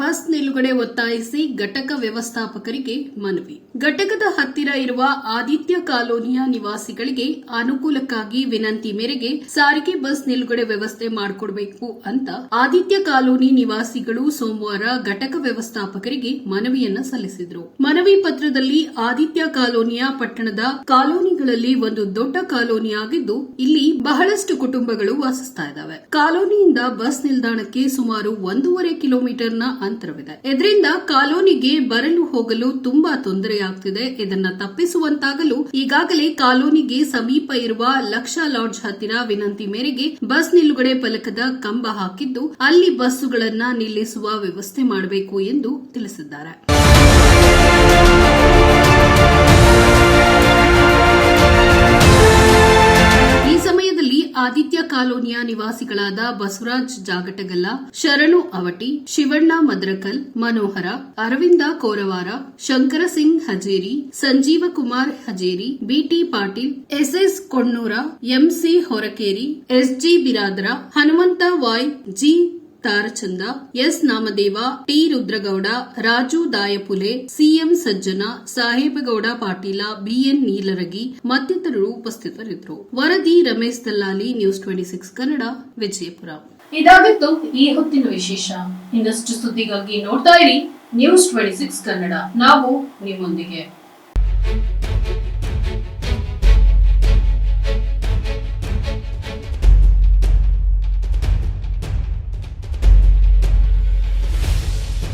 Bus ನಿಲುಗಡೆ ಒತ್ತಾಯಿಸಿ ಘಟಕ ವ್ಯವಸ್ಥಾಪಕರಿಗೆ ಮನವಿ. ಘಟಕದ ಹತ್ತಿರ ಇರುವ ಆದಿತ್ಯ ಕಾಲೋನಿಯ ನಿವಾಸಿಗಳಿಗೆ ಅನುಕೂಲಕ್ಕಾಗಿ ವಿನಂತಿ ಮೇರೆಗೆ ಸಾರಿಗೆ ಬಸ್ ನಿಲುಗಡೆ ವ್ಯವಸ್ಥೆ ಮಾಡಿಕೊಡಬೇಕು ಅಂತ ಆದಿತ್ಯ ಕಾಲೋನಿ ನಿವಾಸಿಗಳು ಸೋಮವಾರ ಘಟಕ ವ್ಯವಸ್ಥಾಪಕರಿಗೆ ಮನವಿಯನ್ನ ಸಲ್ಲಿಸಿದ್ರು. ಮನವಿ ಪತ್ರದಲ್ಲಿ ಆದಿತ್ಯ ಕಾಲೋನಿಯ ಪಟ್ಟಣದ ಕಾಲೋನಿಗಳಲ್ಲಿ ಒಂದು ದೊಡ್ಡ ಕಾಲೋನಿಯಾಗಿದ್ದು ಇಲ್ಲಿ ಬಹಳಷ್ಟು ಕುಟುಂಬಗಳು ವಾಸಿಸ್ತಾ ಇದ್ದಾವೆ. ಕಾಲೋನಿಯಿಂದ ಬಸ್ ನಿಲ್ದಾಣಕ್ಕೆ ಸುಮಾರು ಒಂದೂವರೆ ಕಿಲೋಮೀಟರ್ನ ಅಂತರವಿದೆ. ಇದರಿಂದ ಕಾಲೋನಿಗೆ ಬರಲು ಹೋಗಲು ತುಂಬಾ ತೊಂದರೆಯಾಗ್ತಿದೆ. ಇದನ್ನ ತಪ್ಪಿಸುವಂತಾಗಲು ಈಗಾಗಲೇ ಕಾಲೋನಿಗೆ ಸಮೀಪ ಇರುವ ಲಕ್ಷ ಲಾಡ್ಜ್ ಹತ್ತಿರ ವಿನಂತಿ ಮೇರೆಗೆ ಬಸ್ ನಿಲುಗಡೆ ಫಲಕದ ಕಂಬ ಹಾಕಿದ್ದು ಅಲ್ಲಿ ಬಸ್ಸುಗಳನ್ನ ನಿಲ್ಲಿಸುವ ವ್ಯವಸ್ಥೆ ಮಾಡಬೇಕು ಎಂದು ತಿಳಿಸಿದ್ದಾರೆ. ಆದಿತ್ಯ ಕಾಲೋನಿಯ ನಿವಾಸಿಗಳಾದ Basavaraj Jagatagalla, Sharanu Avati, Shivanna Madrakal, Manohara, Aravinda Koravara, Shankara Singh Hajeri, Sanjeeva Kumar Hajeri, B T Patil, S S Konnura, M C Horakeri, S G Biradara, Hanumantha Y, G Tarachanda, S. Namadeva, T. Rudragowda, Raju Dayapule, C M Sajjana, Sahebagowda Patila, B N Neelaragi ಮತ್ತಿತರರು ಉಪಸ್ಥಿತರಿದ್ದರು. ವರದಿ Ramesh Dallali, news twenty six Kannada, Vijayapura. ಇದಾಗಿತ್ತು ಈ ಹೊತ್ತಿನ ವಿಶೇಷ. ಇನ್ನಷ್ಟು ಸುದ್ದಿಗಾಗಿ ನೋಡ್ತಾ ಇರಿ ನ್ಯೂಸ್ ಟ್ವೆಂಟಿ ಸಿಕ್ಸ್ ಕನ್ನಡ. ನಾವು ನಿಮ್ಮೊಂದಿಗೆ.